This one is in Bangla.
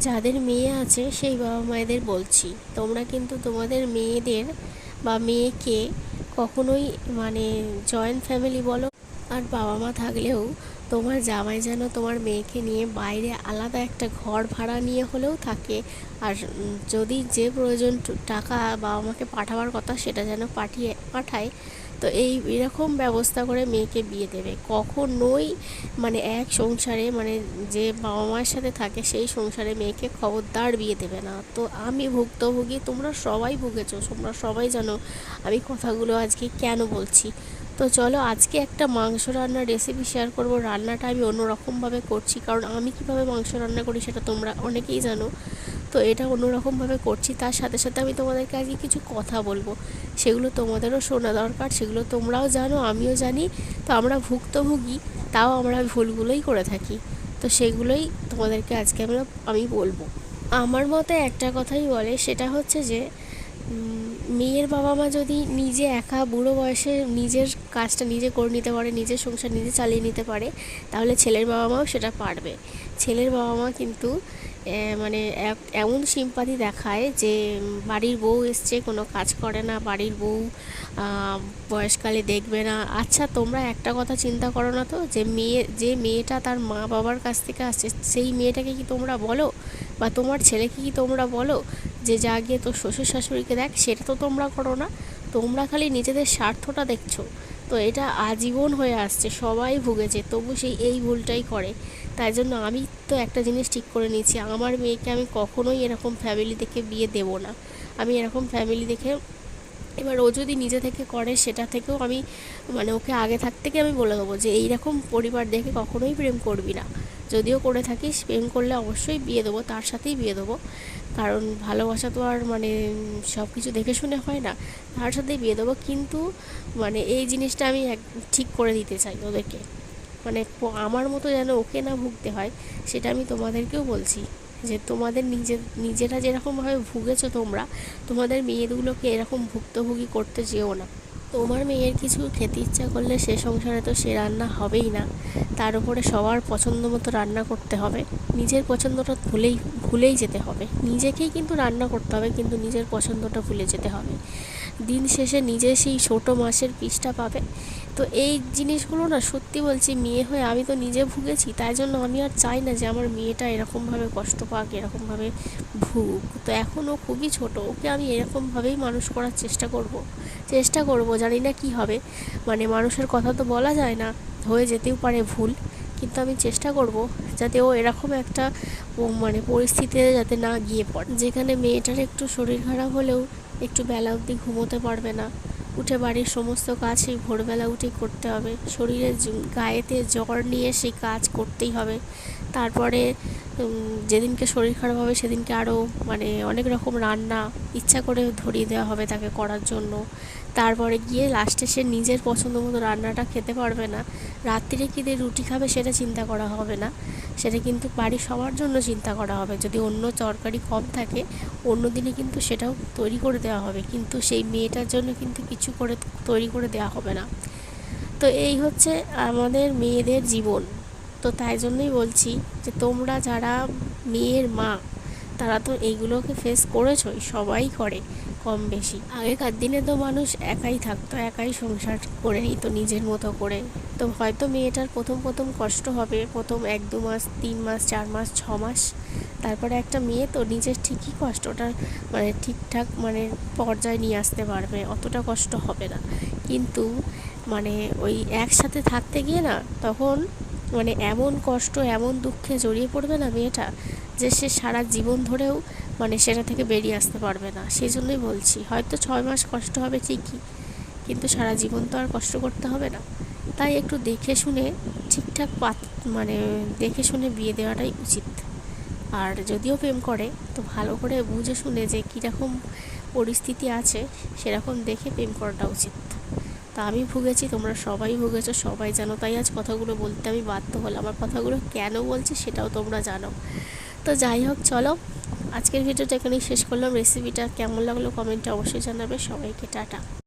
যাদের মেয়ে আছে, সেই বাবা মায়েদের বলছি। তোমরা কিন্তু তোমাদের মেয়েদের বা মেয়েকে কখনোই মানে জয়েন্ট ফ্যামিলি বলো আর বাবা মা থাকলেও তোমার জামাই যেন তোমার মেয়েকে নিয়ে বাইরে আলাদা একটা ঘর ভাড়া নিয়ে হলেও থাকে। আর যদি যে প্রয়োজন টাকা বাবা মাকে পাঠাবার কথা সেটা যেন পাঠিয়ে, পাঠায়, তো এই এরকম ব্যবস্থা করে মেয়েকে বিয়ে দেবে। কখনোই মানে এক সংসারে মানে যে বাবা মায়ের সাথে থাকে সেই সংসারে মেয়েকে খবরদার বিয়ে দেবে না। তো আমি ভুক্তভোগী, তোমরা সবাই ভুগেছো, তোমরা সবাই জানো আমি কথাগুলো আজকে কেন বলছি। তো চলো আজকে একটা মাংস রান্নার রেসিপি শেয়ার করব। রান্নাটা আমি অন্যরকমভাবে করছি, কারণ আমি কীভাবে মাংস রান্না করি সেটা তোমরা অনেকেই জানো। তো এটা অন্যরকমভাবে করছি, তার সাথে সাথে আমি তোমাদেরকে আজকে কিছু কথা বলব। সেগুলো তোমাদেরও শোনা দরকার, সেগুলো তোমরাও জানো, আমিও জানি। তো আমরা ভুক্তভোগী, তাও আমরা ভুলগুলোই করে থাকি। তো সেগুলোই তোমাদেরকে আজকে আমরা আমি বলব। আমার মতে একটা কথাই বলে, সেটা হচ্ছে যে মেয়ের বাবা মা যদি নিজে একা বুড়ো বয়সে নিজের কাজটা নিজে করে নিতে পারে, নিজের সংসার নিজে চালিয়ে নিতে পারে, তাহলে ছেলের বাবা মাও সেটা পারবে। ছেলের বাবা মা কিন্তু মানে এমন সিম্পাতি দেখায় যে বাড়ির বউ এসছে, কোনো কাজ করে না, বাড়ির বউ বয়সকালে দেখবে না। আচ্ছা তোমরা একটা কথা চিন্তা করো না তো, যে মেয়ে, যে মেয়েটা তার মা বাবার কাছ থেকে আসছে, সেই মেয়েটাকে কি তোমরা বলো? বা তোমার ছেলেকে কি তোমরা বলো? যে যা গিয়ে তোর শ্বশুর শাশুড়িকে দেখ, সেটা তো তোমরা করো না। তোমরা খালি নিজেদের স্বার্থটা দেখছ। তো এটা আজীবন হয়ে আসছে, সবাই ভুগেছে, তবু সেই এই ভুলটাই করে। তাই জন্য আমি তো একটা জিনিস ঠিক করে নিয়েছি, আমার মেয়েকে আমি কখনোই এরকম ফ্যামিলি দেখে বিয়ে দেব না। আমি এরকম ফ্যামিলি দেখে, এবার ও যদি নিজে থেকে করে, সেটা থেকেও আমি মানে ওকে আগে থাক থেকে আমি বলে দেবো যে, এইরকম পরিবার দেখে কখনোই প্রেম করবি না। যদিও করে থাকিস, প্রেম করলে অবশ্যই বিয়ে দেবো, তার সাথেই বিয়ে দেবো। কারণ ভালোবাসা তো আর মানে সব কিছু দেখে শুনে হয় না, তার সাথেই বিয়ে দেবো। কিন্তু মানে এই জিনিসটা আমি এক, ঠিক করে দিতে চাই ওদেরকে। মানে আমার মতো যেন ওকে না ভুগতে হয়, সেটা আমি তোমাদেরকেও বলছি। যে তোমাদের নিজে, নিজেরা যেরকমভাবে ভুগেছো তোমরা, তোমাদের মেয়েগুলোকে এরকম ভুক্তভোগী করতে যেও না। তোমার মেয়ের কিছু খেতে ইচ্ছা করলে সে সংসারে তো সে রান্না হবেই না। তার উপরে সবার পছন্দ মতো রান্না করতে হবে। নিজের পছন্দটা ভুলেই ভুলেই যেতে হবে। নিজেকেই কিন্তু রান্না করতে হবে, কিন্তু নিজের পছন্দটা ভুলে যেতে হবে। দিন শেষে নিজে সেই ছোটো মাসের পিসটা পাবে। তো এই জিনিসগুলো না সত্যি বলছি মেয়ে হয়ে আমি তো নিজে ভুগেছি, তাই জন্য আমি আর চাই না যে আমার মেয়েটা এরকমভাবে কষ্ট পাক, এরকমভাবে ভুগ। তো এখনও খুবই ছোট, ওকে আমি এরকমভাবেই মানুষ করার চেষ্টা করব। চেষ্টা করব, জানি না কি হবে। মানে মানুষের কথা তো বলা যায় না, হয়ে যেতেও পারে ভুল, কিন্তু আমি চেষ্টা করব যাতে ও এরকম একটা মানে পরিস্থিতিতে যাতে না গিয়ে পড়ে। যেখানে মেয়েটার একটু শরীর খারাপ হলেও একটু বেলা অবধি ঘুমোতে পারবে না উঠে বাড়ির সমস্ত কাজ সেই ভোরবেলা উঠেই করতে হবে। শরীরের গায়েতে জ্বর নিয়ে সেই কাজ করতেই হবে। তারপরে যেদিনকে শরীর খারাপ হবে সেদিনকে আরও মানে অনেক রকম রান্না ইচ্ছা করে ধরিয়ে দেওয়া হবে তাকে করার জন্য। তারপরে গিয়ে লাস্টে সে নিজের পছন্দ মতো রান্নাটা খেতে পারবে না। রাত্রিরে কী দিয়ে রুটি খাবে সেটা চিন্তা করা হবে না। সেটা কিন্তু বাড়ির সবার জন্য চিন্তা করা হবে। যদি অন্য তরকারি কম থাকে, অন্য দিনে কিন্তু সেটাও তৈরি করে দেওয়া হবে। কিন্তু সেই মেয়েটার জন্য কিন্তু কিছু করে তৈরি করে দেওয়া হবে না। তো এই হচ্ছে আমাদের মেয়েদের জীবন। তো তাই জন্যই বলছি যে তোমরা যারা মেয়ের মা, তারা তো এইগুলোকে ফেস করেছই, সবাই করে কম বেশি। আগেকার দিনে তো মানুষ একাই থাকতো, একাই সংসার করে নিত নিজের মতো করে। তো হয়তো মেয়েটার প্রথম প্রথম কষ্ট হবে, প্রথম এক, দু মাস, তিন মাস, চার মাস, ছ মাস। তারপরে একটা মেয়ে তো নিজের ঠিকই কষ্টটা মানে ঠিকঠাক মানে পর্যায়ে নিয়ে আসতে পারবে, অতটা কষ্ট হবে না। কিন্তু মানে ওই একসাথে থাকতে গিয়ে না তখন মানে এমন কষ্ট, এমন দুঃখে জড়িয়ে পড়বে না মেয়েটা যে সে সারা জীবন ধরেও মানে সেটা থেকে বেরিয়ে আসতে পারবে না। সেই জন্যই বলছি, হয়তো ছয় মাস কষ্ট হবে ঠিকই, কিন্তু সারা জীবন তো আর কষ্ট করতে হবে না। তাই একটু দেখে শুনে ঠিকঠাক পাত মানে দেখে শুনে বিয়ে দেওয়াটাই উচিত। আর যদিও প্রেম করে, তো ভালো করে বুঝে শুনে যে কীরকম পরিস্থিতি আছে, সেরকম দেখে প্রেম করাটা উচিত। তা আমি ভুগেছি, তোমরা সবাই ভুগেছ, সবাই জানো। তাই আজ কথাগুলো বলতে আমি বাধ্য হলাম। আমার কথাগুলো কেন বলছি সেটাও তোমরা জানো। তো যাই হোক, চলো। আজকের ভিডিওটা এখানেই শেষ করলাম। রেসিপিটা কেমন লাগল কমেন্টে অবশ্যই জানাবে। সবাইকে টাটা।